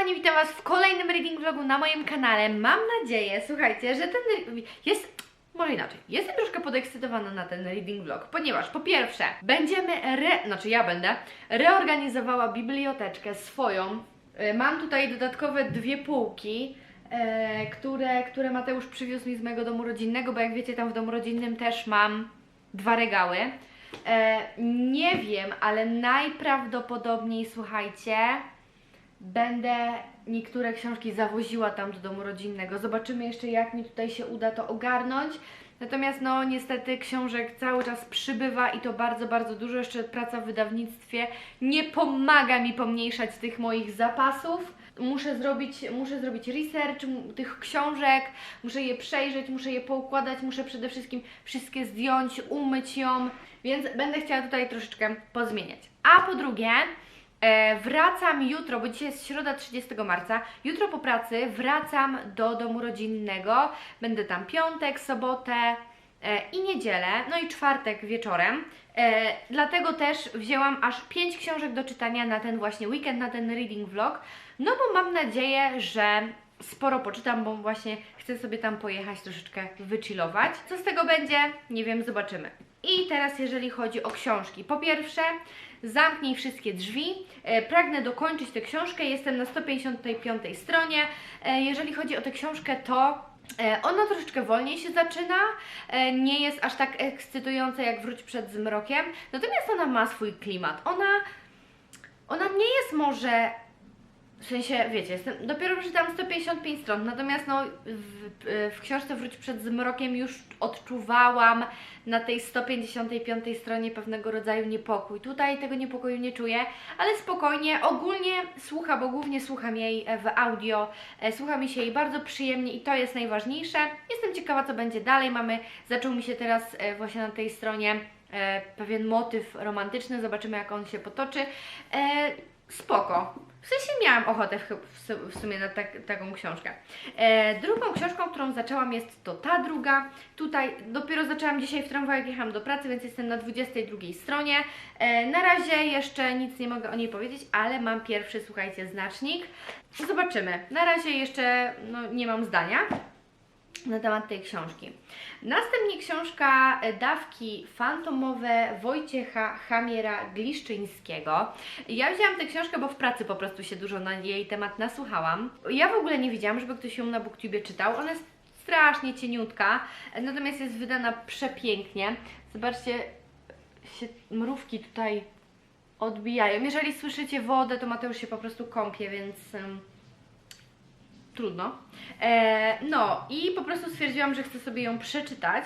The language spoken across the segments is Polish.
kochani, witam Was w kolejnym reading vlogu na moim kanale. Mam nadzieję, słuchajcie, że ten jest... Może inaczej. Jestem troszkę podekscytowana na ten reading vlog, ponieważ po pierwsze będziemy re... znaczy ja będę reorganizowała biblioteczkę swoją. E, Mam tutaj dodatkowe dwie półki, e, które, które Mateusz przywiózł mi z mojego domu rodzinnego, bo jak wiecie tam w domu rodzinnym też mam dwa regały. E, nie wiem, ale najprawdopodobniej, słuchajcie, będę niektóre książki zawoziła tam do domu rodzinnego. Zobaczymy jeszcze, jak mi tutaj się uda to ogarnąć. Natomiast, no, niestety książek cały czas przybywa i to bardzo, bardzo dużo. Jeszcze praca w wydawnictwie nie pomaga mi pomniejszać tych moich zapasów. Muszę zrobić, muszę zrobić research tych książek, muszę je przejrzeć, muszę je poukładać, muszę przede wszystkim wszystkie zdjąć, umyć ją, więc będę chciała tutaj troszeczkę pozmieniać. A po drugie, E, wracam jutro, bo dzisiaj jest środa 30 marca. Jutro po pracy wracam do domu rodzinnego. Będę tam piątek, sobotę e, i niedzielę, no i czwartek wieczorem. E, dlatego też wzięłam aż 5 książek do czytania na ten właśnie weekend, na ten reading vlog. No bo mam nadzieję, że sporo poczytam, bo właśnie chcę sobie tam pojechać, troszeczkę wychillować. Co z tego będzie? Nie wiem, zobaczymy. I teraz jeżeli chodzi o książki. Po pierwsze, Zamknij wszystkie drzwi. E, pragnę dokończyć tę książkę. Jestem na 155 stronie. E, jeżeli chodzi o tę książkę, to e, ona troszeczkę wolniej się zaczyna. Nie jest aż tak ekscytująca jak Wróć przed zmrokiem. Natomiast ona ma swój klimat. Ona, ona nie jest może w sensie, wiecie, jestem, dopiero przeczytałam 155 stron, natomiast no, w, w książce Wróć przed zmrokiem już odczuwałam na tej 155 stronie pewnego rodzaju niepokój. Tutaj tego niepokoju nie czuję, ale spokojnie, ogólnie słucham, bo głównie słucham jej e, w audio, e, słucha mi się jej bardzo przyjemnie i to jest najważniejsze. Jestem ciekawa, co będzie dalej. Mamy, zaczął mi się teraz e, właśnie na tej stronie pewien motyw romantyczny, zobaczymy jak on się potoczy. Spoko. W sensie miałam ochotę w, w, su- w sumie na tak, taką książkę. E, drugą książką, którą zaczęłam jest to ta druga. Tutaj dopiero zaczęłam dzisiaj w tramwaju, jechałam do pracy, więc jestem na 22 stronie. E, na razie jeszcze nic nie mogę o niej powiedzieć, ale mam pierwszy, słuchajcie, znacznik. Zobaczymy. Na razie jeszcze no, nie mam zdania na temat tej książki. Następnie książka e, Dawki fantomowe Wojciecha Chamiera Gliszczyńskiego. Ja wzięłam tę książkę, bo w pracy po prostu się dużo na jej temat nasłuchałam. Ja w ogóle nie widziałam, żeby ktoś ją na BookTubie czytał. Ona jest strasznie cieniutka, e, natomiast jest wydana przepięknie. Zobaczcie, się mrówki tutaj odbijają. Jeżeli słyszycie wodę, to Mateusz się po prostu kąpie, więc... trudno. E, no i po prostu stwierdziłam, że chcę sobie ją przeczytać.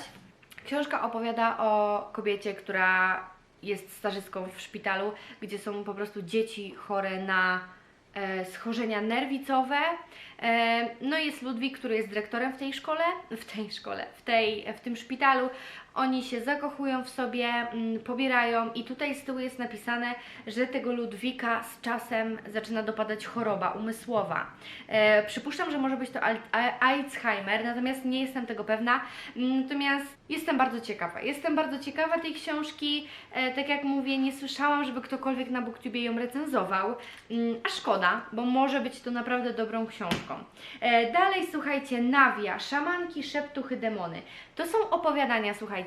Książka opowiada o kobiecie, która jest starzystką w szpitalu, gdzie są po prostu dzieci chore na e, schorzenia nerwicowe. E, no jest Ludwik, który jest dyrektorem w tej szkole, w tej szkole, w, tej, w tym szpitalu. Oni się zakochują w sobie, mm, pobierają i tutaj z tyłu jest napisane, że tego Ludwika z czasem zaczyna dopadać choroba umysłowa. E, przypuszczam, że może być to Alzheimer, natomiast nie jestem tego pewna. Mm, Natomiast jestem bardzo ciekawa. Jestem bardzo ciekawa tej książki. E, tak jak mówię, nie słyszałam, żeby ktokolwiek na BookTubie ją recenzował. Mm, a szkoda, bo może być to naprawdę dobrą książką. E, dalej słuchajcie, Nawia, szamanki, szeptuchy, demony. To są opowiadania, słuchajcie.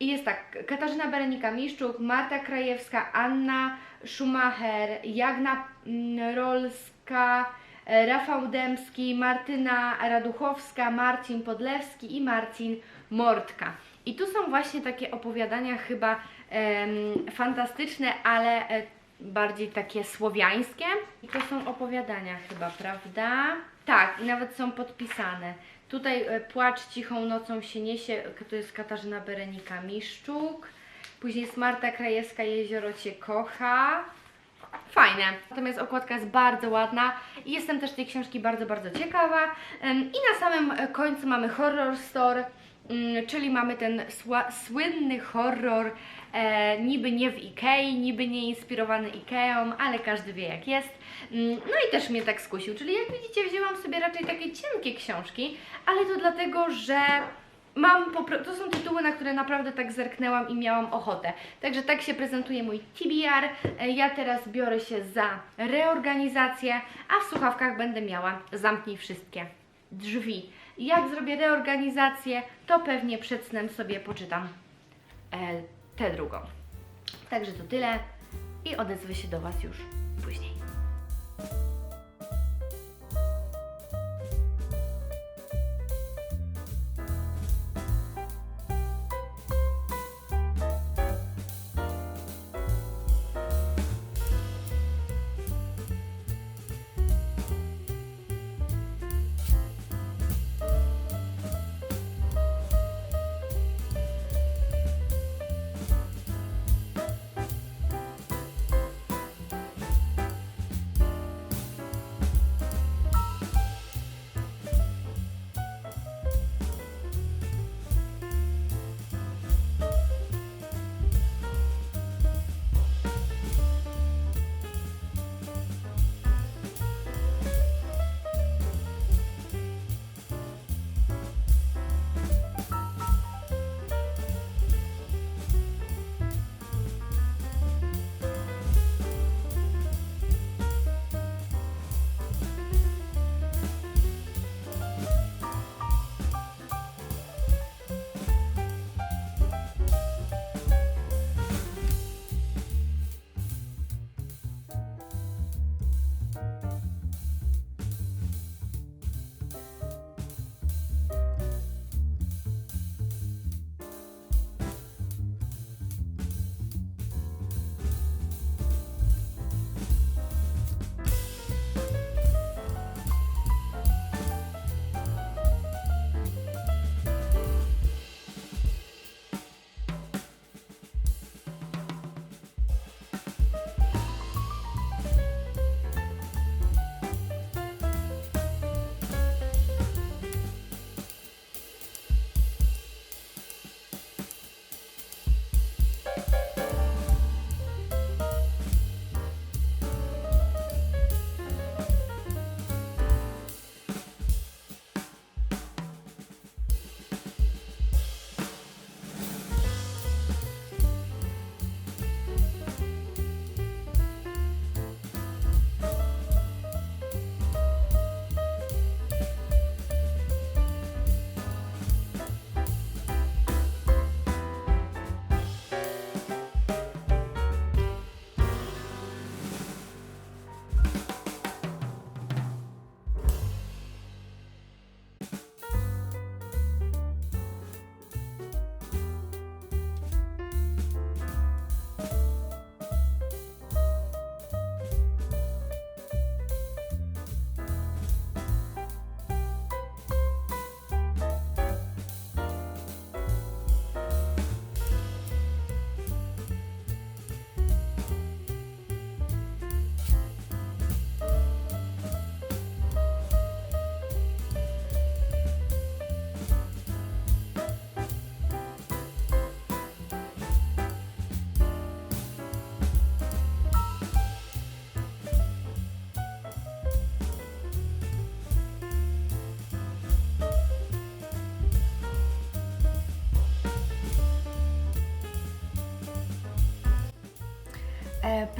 I jest tak, Katarzyna Berenika-Miszczuk, Marta Krajewska, Anna Schumacher, Jagna mm, Rolska, e, Rafał Dębski, Martyna Raduchowska, Marcin Podlewski i Marcin Mortka. I tu są właśnie takie opowiadania chyba em, fantastyczne, ale e, bardziej takie słowiańskie. I to są opowiadania chyba, prawda? Tak, i nawet są podpisane. Tutaj e, Płacz cichą nocą się niesie, to jest Katarzyna Berenika-Miszczuk. Później jest Marta Krajewska, Jezioro Cię kocha. Fajne. Natomiast okładka jest bardzo ładna i jestem też tej książki bardzo, bardzo ciekawa. I na samym e, końcu mamy Horror Store, czyli mamy ten słynny horror, e, niby nie w Ikei, niby nie inspirowany Ikeą, ale każdy wie jak jest. Mm, No i też mnie tak skusił, czyli jak widzicie wzięłam sobie raczej takie cienkie książki, ale to dlatego, że mam to są tytuły, na które naprawdę tak zerknęłam i miałam ochotę. Także tak się prezentuje mój TBR. E, Ja teraz biorę się za reorganizację, a w słuchawkach będę miała zamknij wszystkie drzwi. Jak zrobię reorganizację, to pewnie przed snem sobie poczytam e, tę drugą. Także to tyle i odezwę się do Was już później.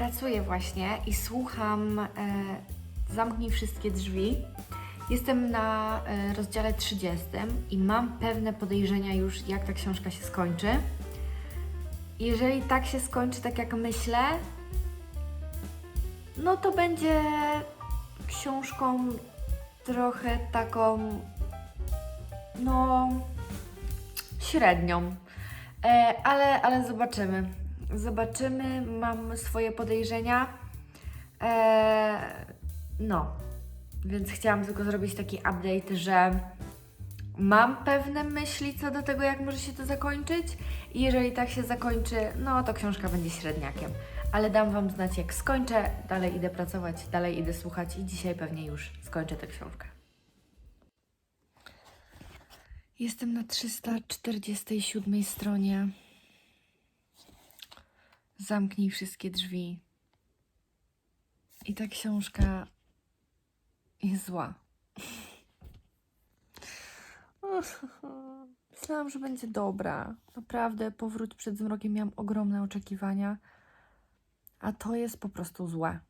Pracuję właśnie i słucham e, Zamknij wszystkie drzwi. Jestem na e, rozdziale 30 i mam pewne podejrzenia już, jak ta książka się skończy. Jeżeli tak się skończy, tak jak myślę, no to będzie książką trochę taką, no, średnią. E, ale, ale zobaczymy. Zobaczymy, mam swoje podejrzenia. E, no, więc chciałam tylko zrobić taki update, że mam pewne myśli co do tego, jak może się to zakończyć. I jeżeli tak się zakończy, no to książka będzie średniakiem. Ale dam Wam znać, jak skończę. Dalej idę pracować, dalej idę słuchać i dzisiaj pewnie już skończę tę książkę. Jestem na 347 stronie. Zamknij wszystkie drzwi. I ta książka jest zła. Myślałam, że będzie dobra. Naprawdę, powrót przed zmrokiem miałam ogromne oczekiwania, a to jest po prostu złe.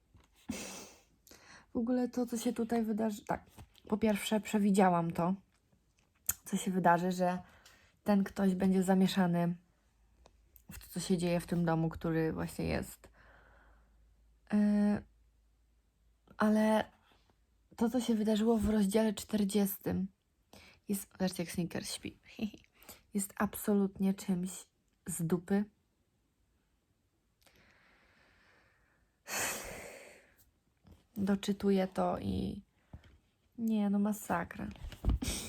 W ogóle to, co się tutaj wydarzy. Tak, po pierwsze, przewidziałam to, co się wydarzy, że ten ktoś będzie zamieszany w to, co się dzieje w tym domu, który właśnie jest. Yy, ale to, co się wydarzyło w rozdziale 40, jest. Zobaczcie, jak Snickers śpi. Jest absolutnie czymś z dupy. Doczytuję to i. Nie, no masakra.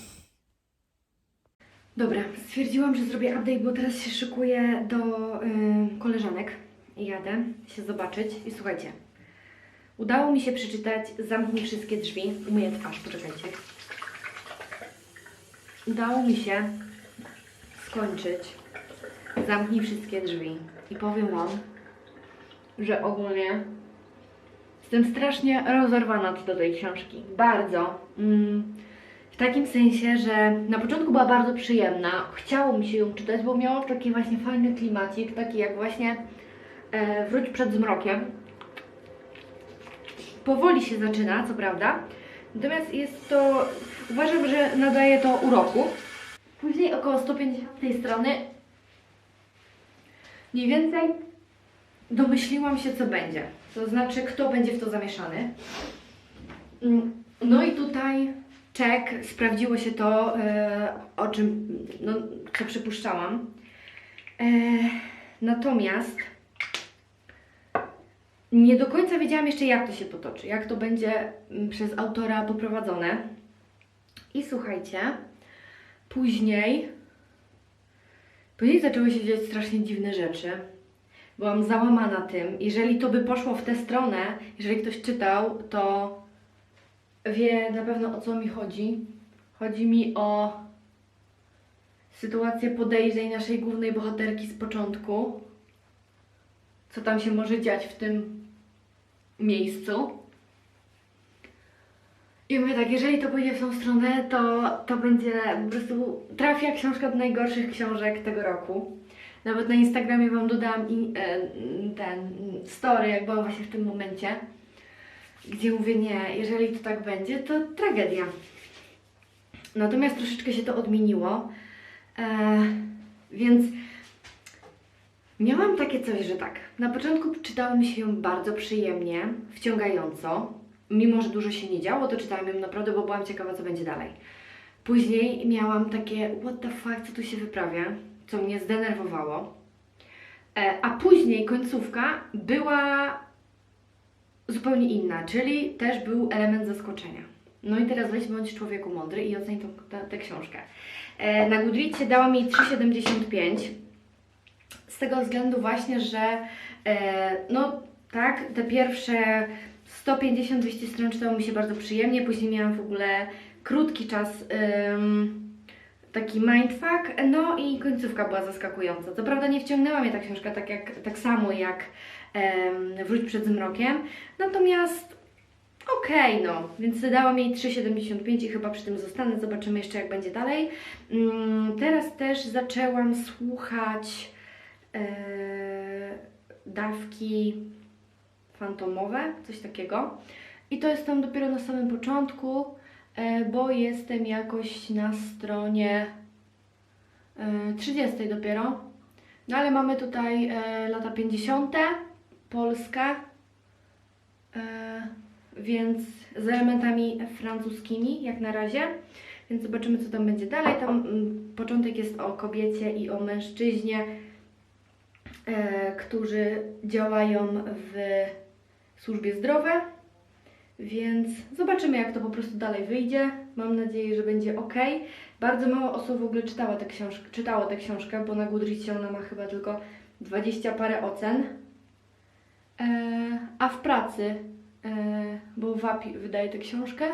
Dobra, stwierdziłam, że zrobię update, bo teraz się szykuję do y, koleżanek i jadę się zobaczyć. I słuchajcie, udało mi się przeczytać Zamknij wszystkie drzwi. Umyję twarz, poczekajcie. Udało mi się skończyć Zamknij wszystkie drzwi. I powiem Wam, że ogólnie jestem strasznie rozerwana do tej książki. Bardzo. Mm. W takim sensie, że na początku była bardzo przyjemna, chciało mi się ją czytać, bo miała taki właśnie fajny klimacik, taki jak właśnie e, Wróć przed zmrokiem. Powoli się zaczyna, co prawda, natomiast jest to, uważam, że nadaje to uroku. Później około 150 strony mniej więcej domyśliłam się, co będzie. To znaczy, kto będzie w to zamieszany. Mm, No i tutaj czek, sprawdziło się to, e, o czym, no, co przypuszczałam. E, natomiast nie do końca wiedziałam jeszcze, jak to się potoczy, jak to będzie mm, przez autora poprowadzone. I słuchajcie, później, później zaczęły się dziać strasznie dziwne rzeczy. Byłam załamana tym. Jeżeli to by poszło w tę stronę, jeżeli ktoś czytał, to wie na pewno o co mi chodzi. Chodzi mi o sytuację podejrzeń naszej głównej bohaterki z początku. Co tam się może dziać w tym miejscu. I mówię tak, jeżeli to pójdzie w tą stronę, to, to będzie po prostu trafia książka do najgorszych książek tego roku. Nawet na Instagramie Wam dodałam i, e, ten story, jak byłam właśnie w tym momencie gdzie mówię nie, jeżeli to tak będzie, to tragedia. Natomiast troszeczkę się to odmieniło, e, więc miałam takie coś, że tak, na początku czytało mi się ją bardzo przyjemnie, wciągająco, mimo że dużo się nie działo, to czytałam ją naprawdę, bo byłam ciekawa, co będzie dalej. Później miałam takie, what the fuck, co tu się wyprawia, co mnie zdenerwowało. E, a później końcówka była zupełnie inna, czyli też był element zaskoczenia. No i teraz weź bądź człowieku mądry i oceń tę, książkę. E, na Goodreadsie dała mi 3,75 z tego względu właśnie, że e, no tak, te pierwsze 150-200 stron czytało mi się bardzo przyjemnie, później miałam w ogóle krótki czas ym, taki mindfuck, no i końcówka była zaskakująca. Co prawda nie wciągnęła mnie ta książka tak, jak, tak samo jak Wróć przed zmrokiem, natomiast okej, no, więc dałam jej 3,75 i chyba przy tym zostanę, zobaczymy jeszcze jak będzie dalej. Mm, teraz też zaczęłam słuchać e, dawki fantomowe, coś takiego. I to jest tam dopiero na samym początku, e, bo jestem jakoś na stronie e, 30 dopiero. No ale mamy tutaj e, lata 50. Polska, e, więc z elementami francuskimi jak na razie. Więc zobaczymy, co tam będzie dalej. Tam mm, początek jest o kobiecie i o mężczyźnie, e, którzy działają w służbie zdrowia. Więc zobaczymy, jak to po prostu dalej wyjdzie. Mam nadzieję, że będzie ok. Bardzo mało osób w ogóle czytała tę książkę, czytało tę książkę, bo na Goodreadsie ona ma chyba tylko 20 parę ocen. E, a w pracy, e, bo WAPI wydaje tę książkę,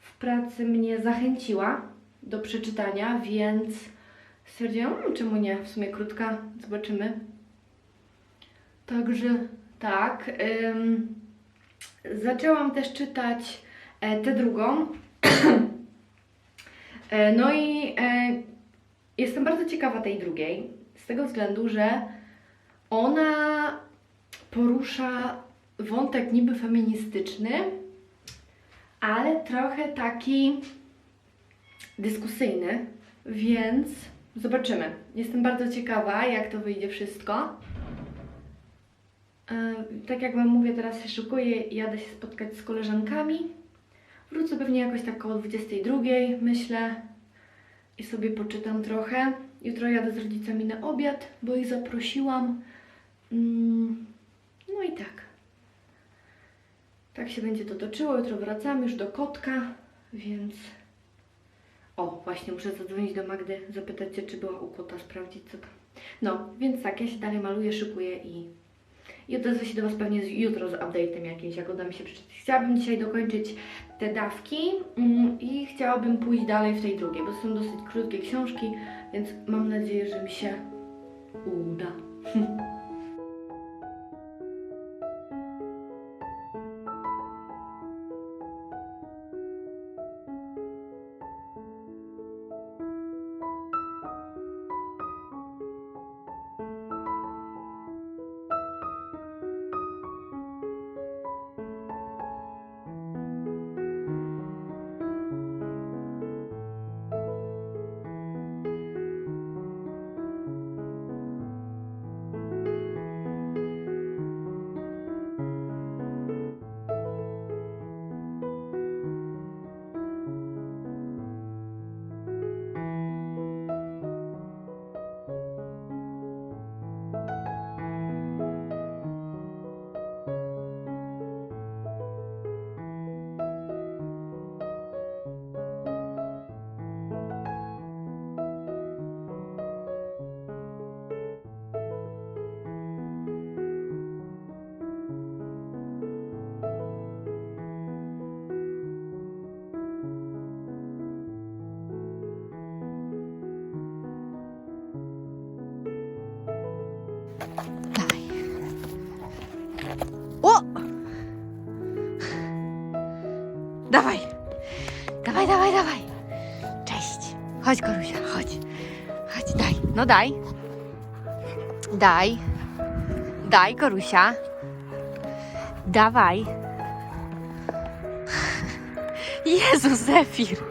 w pracy mnie zachęciła do przeczytania, więc stwierdziłam, "Hmm, czemu nie, w sumie krótka, zobaczymy. Także tak. zaczęłam też czytać e, tę drugą. E, No i e, jestem bardzo ciekawa tej drugiej, z tego względu, że ona porusza wątek niby feministyczny, ale trochę taki dyskusyjny, więc zobaczymy. Jestem bardzo ciekawa, jak to wyjdzie wszystko. E, Tak jak Wam mówię, teraz się szykuję i jadę się spotkać z koleżankami. Wrócę pewnie jakoś tak koło 22, myślę, i sobie poczytam trochę. Jutro jadę z rodzicami na obiad, bo ich zaprosiłam. Mm, No i tak. Tak się będzie to toczyło. Jutro wracamy już do kotka, więc. O, właśnie muszę zadzwonić do Magdy, zapytać się, czy była u kota, sprawdzić co tam. No, więc tak, ja się dalej maluję, szykuję i, i odezwę się do Was pewnie z, jutro z update'em jakimś, jak uda mi się przeczytać. Chciałabym dzisiaj dokończyć te dawki mm, i chciałabym pójść dalej w tej drugiej, bo to są dosyć krótkie książki, więc mam nadzieję, że mi się uda. Chodź, Korusia, chodź. Chodź, daj. No daj. Daj. Daj, Korusia. Dawaj. Jezu, Zefir!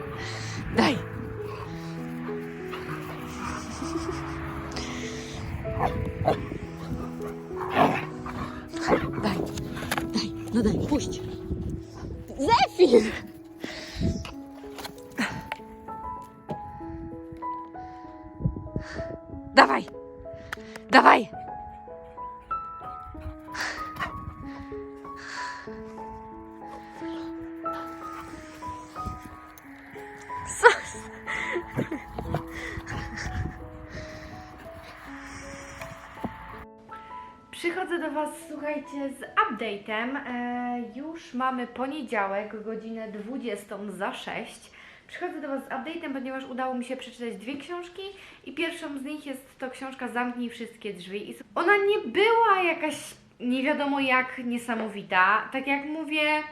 E, już mamy poniedziałek, godzinę 20 za 6. Przychodzę do Was z update'em, ponieważ udało mi się przeczytać dwie książki i pierwszą z nich jest to książka Zamknij wszystkie drzwi. Ona nie była jakaś nie wiadomo jak niesamowita. Tak jak mówię,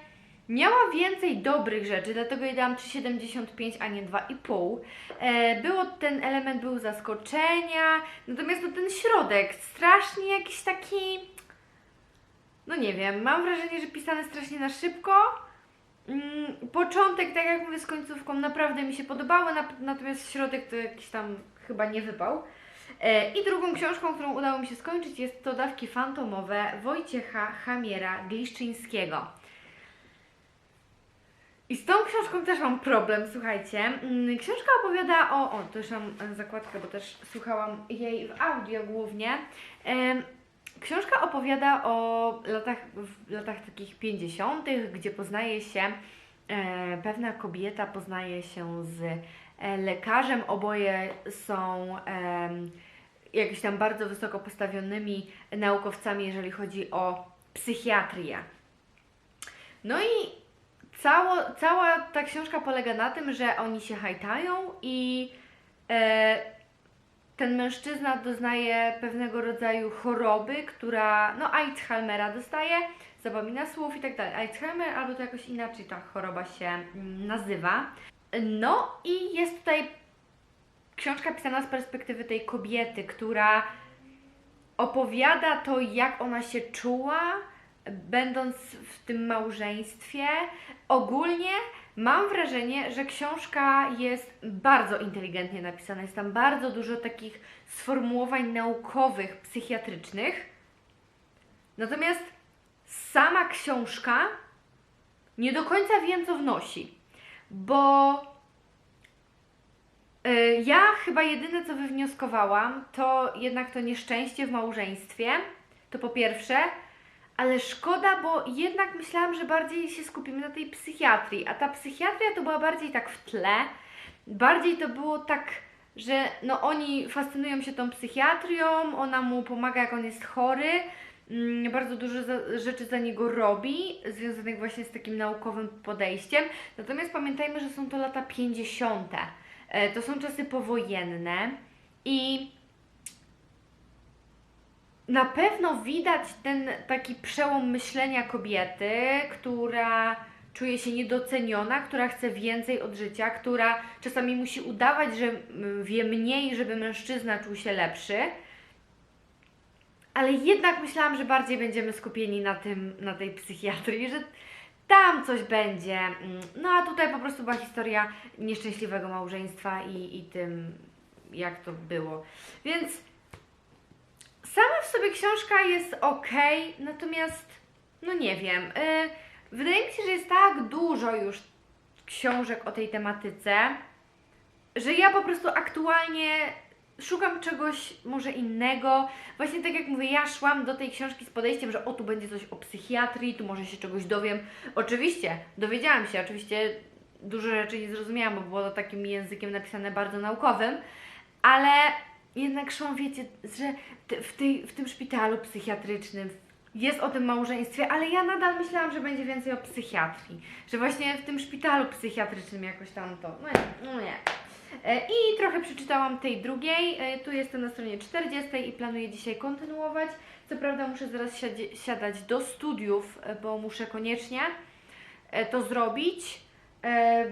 miała więcej dobrych rzeczy, dlatego jej dałam 3,75, a nie 2,5. E, było ten element był zaskoczenia, natomiast no, ten środek strasznie jakiś taki, no nie wiem, mam wrażenie, że pisany strasznie na szybko. Mm, początek, tak jak mówię, z końcówką naprawdę mi się podobały, natomiast środek to jakiś tam chyba nie wypał. E, I drugą książką, którą udało mi się skończyć jest to Dawki Fantomowe Wojciecha Chamiera Gliszczyńskiego. I z tą książką też mam problem, słuchajcie. Mm, Książka opowiada o. O, to już mam zakładkę, bo też słuchałam jej w audio głównie. Książka opowiada o latach, latach takich 50., gdzie poznaje się e, pewna kobieta, poznaje się z e, lekarzem. Oboje są em, jakimiś tam bardzo wysoko postawionymi naukowcami, jeżeli chodzi o psychiatrię. No i Cało, cała ta książka polega na tym, że oni się hajtają i e, ten mężczyzna doznaje pewnego rodzaju choroby, która, no Alzheimera dostaje, zapomina słów i tak dalej. Alzheimer albo to jakoś inaczej ta choroba się mm, nazywa. No i jest tutaj książka pisana z perspektywy tej kobiety, która opowiada to, jak ona się czuła, będąc w tym małżeństwie. Ogólnie mam wrażenie, że książka jest bardzo inteligentnie napisana. Jest tam bardzo dużo takich sformułowań naukowych, psychiatrycznych. Natomiast sama książka nie do końca wiem, co wnosi, bo y, ja chyba jedyne, co wywnioskowałam, to jednak to nieszczęście w małżeństwie. To po pierwsze, ale szkoda, bo jednak myślałam, że bardziej się skupimy na tej psychiatrii, a ta psychiatria to była bardziej tak w tle. Bardziej to było tak, że no oni fascynują się tą psychiatrią, ona mu pomaga, jak on jest chory. Mm, Bardzo dużo za, rzeczy za niego robi, związanych właśnie z takim naukowym podejściem. Natomiast pamiętajmy, że są to lata 50. E, To są czasy powojenne i na pewno widać ten taki przełom myślenia kobiety, która czuje się niedoceniona, która chce więcej od życia, która czasami musi udawać, że wie mniej, żeby mężczyzna czuł się lepszy. Ale jednak myślałam, że bardziej będziemy skupieni na tym, na tej psychiatrii, że tam coś będzie. Mm, No a tutaj po prostu była historia nieszczęśliwego małżeństwa i, i tym, jak to było. Więc sama w sobie książka jest ok, natomiast no nie wiem. y, wydaje mi się, że jest tak dużo już książek o tej tematyce, że ja po prostu aktualnie szukam czegoś może innego. Właśnie tak jak mówię, ja szłam do tej książki z podejściem, że o tu będzie coś o psychiatrii, tu może się czegoś dowiem. Oczywiście, dowiedziałam się, oczywiście dużo rzeczy nie zrozumiałam, bo było to takim językiem napisane bardzo naukowym, ale jednak szłam, wiecie, że w, tej, w tym szpitalu psychiatrycznym jest o tym małżeństwie, ale ja nadal myślałam, że będzie więcej o psychiatrii. Że właśnie w tym szpitalu psychiatrycznym jakoś tam to. No nie, no nie. E, I trochę przeczytałam tej drugiej. E, Tu jestem na stronie 40 i planuję dzisiaj kontynuować. Co prawda muszę zaraz siadzie, siadać do studiów, e, bo muszę koniecznie to zrobić,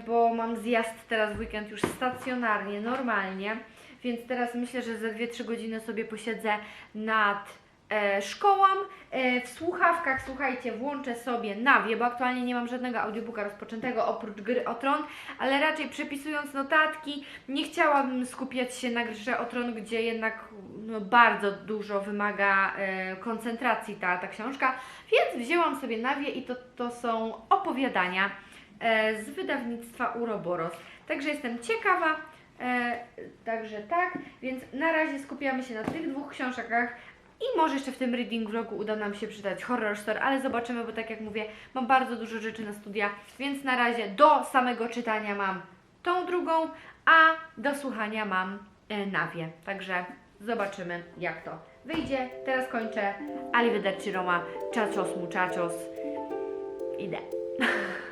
bo mam zjazd teraz w weekend już stacjonarnie, normalnie. Więc teraz myślę, że za 2-3 godziny sobie posiedzę nad e, szkołą. E, w słuchawkach, słuchajcie, włączę sobie nawię, bo aktualnie nie mam żadnego audiobooka rozpoczętego oprócz gry o tron, ale raczej przepisując notatki, nie chciałabym skupiać się na grze o tron, gdzie jednak no, bardzo dużo wymaga e, koncentracji ta, ta książka, więc wzięłam sobie nawię i to, to są opowiadania e, z wydawnictwa Uroboros. Także jestem ciekawa. E, także tak, więc na razie skupiamy się na tych dwóch książkach i może jeszcze w tym reading vlogu uda nam się przeczytać Horror Store, ale zobaczymy, bo tak jak mówię, mam bardzo dużo rzeczy na studia, więc na razie do samego czytania mam tą drugą, a do słuchania mam e, nawię. Także zobaczymy, jak to wyjdzie. Teraz kończę. Arrivederci Roma. Ciao, muchachos. Idę.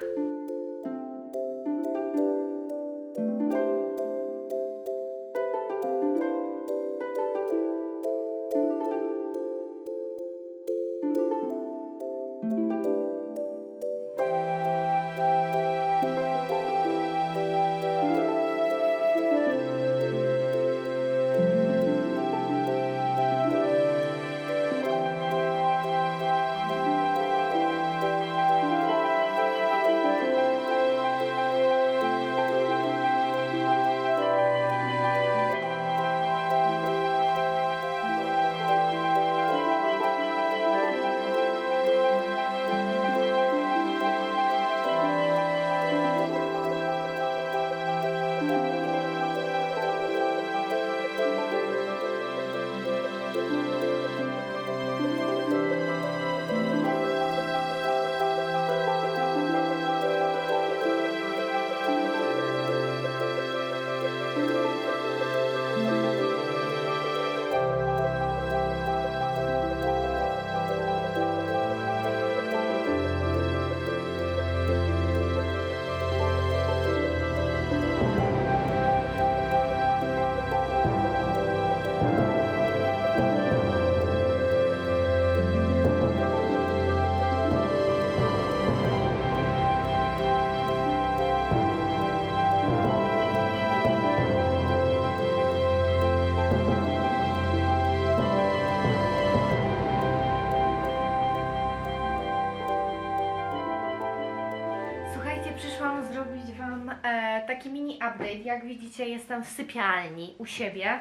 Wam e, taki mini update. Jak widzicie, jestem w sypialni u siebie.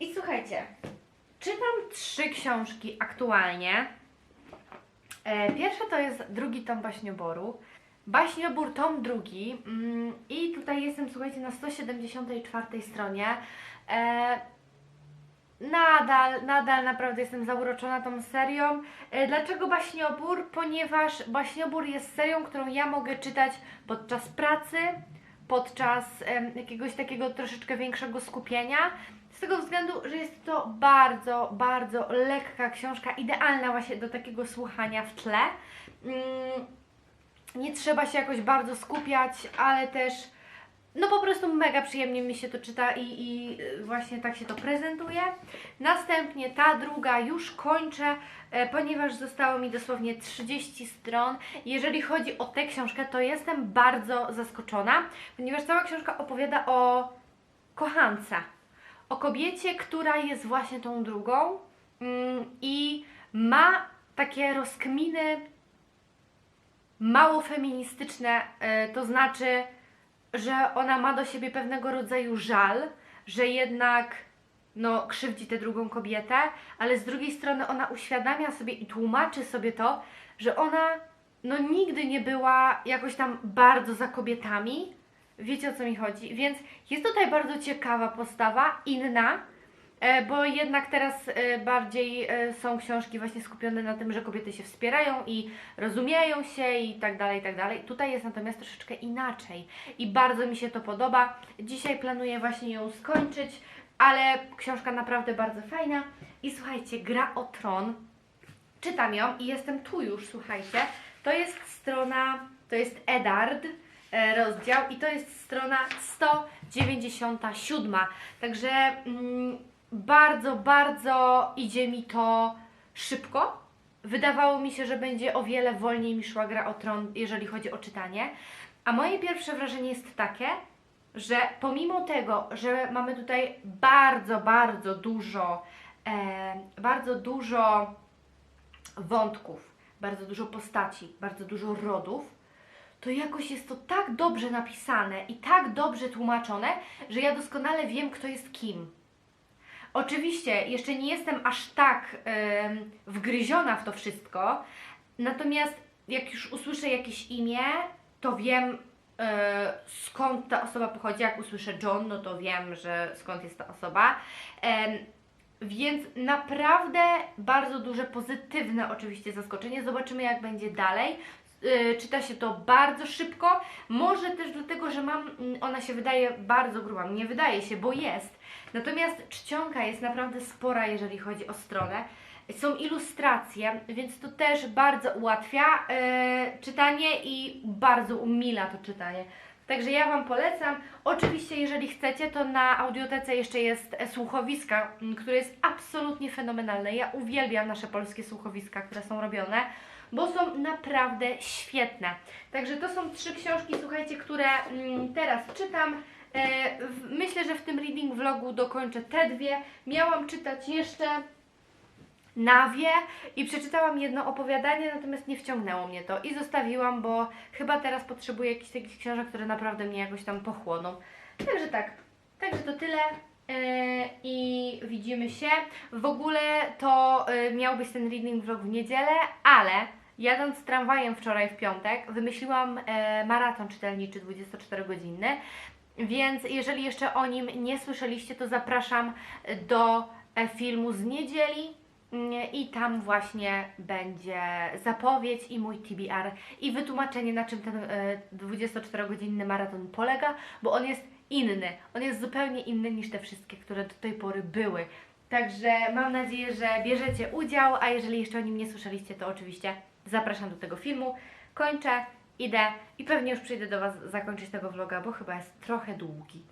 I słuchajcie, czytam trzy książki aktualnie. E, pierwsza to jest drugi tom baśnioboru. Baśniobór tom drugi. Mm, I tutaj jestem, słuchajcie, na 174 stronie. E, Nadal, nadal naprawdę jestem zauroczona tą serią. E, Dlaczego baśniobór? Ponieważ baśniobór jest serią, którą ja mogę czytać podczas pracy, podczas jakiegoś takiego troszeczkę większego skupienia. Z tego względu, że jest to bardzo, bardzo lekka książka, idealna właśnie do takiego słuchania w tle. Mm, nie trzeba się jakoś bardzo skupiać, ale też no po prostu mega przyjemnie mi się to czyta i, i y, właśnie tak się to prezentuje. Następnie ta druga już kończę, e, ponieważ zostało mi dosłownie 30 stron. Jeżeli chodzi o tę książkę, to jestem bardzo zaskoczona, ponieważ cała książka opowiada o kochance. O kobiecie, która jest właśnie tą drugą mm, i ma takie rozkminy mało feministyczne, e, to znaczy że ona ma do siebie pewnego rodzaju żal, że jednak no, krzywdzi tę drugą kobietę, ale z drugiej strony ona uświadamia sobie i tłumaczy sobie to, że ona no nigdy nie była jakoś tam bardzo za kobietami. Wiecie o co mi chodzi? Więc jest tutaj bardzo ciekawa postawa, inna, bo jednak teraz e, bardziej e, są książki właśnie skupione na tym, że kobiety się wspierają i rozumieją się i tak dalej, i tak dalej. Tutaj jest natomiast troszeczkę inaczej i bardzo mi się to podoba. Dzisiaj planuję właśnie ją skończyć, ale książka naprawdę bardzo fajna. I słuchajcie, Gra o Tron, czytam ją i jestem tu już, słuchajcie. To jest strona, to jest Edard e, rozdział i to jest strona 197. Także mm, bardzo, bardzo idzie mi to szybko. Wydawało mi się, że będzie o wiele wolniej mi szła gra o tron, jeżeli chodzi o czytanie. A moje pierwsze wrażenie jest takie, że pomimo tego, że mamy tutaj bardzo, bardzo dużo, e, bardzo dużo wątków, bardzo dużo postaci, bardzo dużo rodów, to jakoś jest to tak dobrze napisane i tak dobrze tłumaczone, że ja doskonale wiem, kto jest kim. Oczywiście, jeszcze nie jestem aż tak wgryziona w to wszystko, natomiast jak już usłyszę jakieś imię, to wiem e, skąd ta osoba pochodzi. Jak usłyszę John, no to wiem, że skąd jest ta osoba. Więc naprawdę bardzo duże pozytywne oczywiście zaskoczenie. Zobaczymy jak będzie dalej. Yy, czyta się to bardzo szybko. Może też dlatego, że mam, ona się wydaje bardzo gruba. Nie wydaje się, bo jest. Natomiast czcionka jest naprawdę spora, jeżeli chodzi o stronę. Są ilustracje, więc to też bardzo ułatwia yy, czytanie i bardzo umila to czytanie. Także ja Wam polecam. Oczywiście, jeżeli chcecie, to na audiotece jeszcze jest słuchowiska, które jest absolutnie fenomenalne. Ja uwielbiam nasze polskie słuchowiska, które są robione, bo są naprawdę świetne. Także to są trzy książki, słuchajcie, które teraz czytam. E, myślę, że w tym reading vlogu dokończę te dwie. Miałam czytać jeszcze Nawie i przeczytałam jedno opowiadanie, natomiast nie wciągnęło mnie to i zostawiłam, bo chyba teraz potrzebuję jakichś takich książek, które naprawdę mnie jakoś tam pochłoną. Także tak, także to tyle. Yy, I widzimy się. W ogóle to yy, miał być ten reading vlog w niedzielę, ale jadąc tramwajem wczoraj w piątek, wymyśliłam maraton czytelniczy 24-godzinny. Więc jeżeli jeszcze o nim nie słyszeliście, to zapraszam do e, filmu z niedzieli. Mm, I tam właśnie będzie zapowiedź i mój TBR i wytłumaczenie, na czym ten e, 24-godzinny maraton polega, bo on jest inny. On jest zupełnie inny niż te wszystkie, które do tej pory były. Także mam nadzieję, że bierzecie udział, a jeżeli jeszcze o nim nie słyszeliście, to oczywiście zapraszam do tego filmu. Kończę, idę i pewnie już przyjdę do Was zakończyć tego vloga, bo chyba jest trochę długi.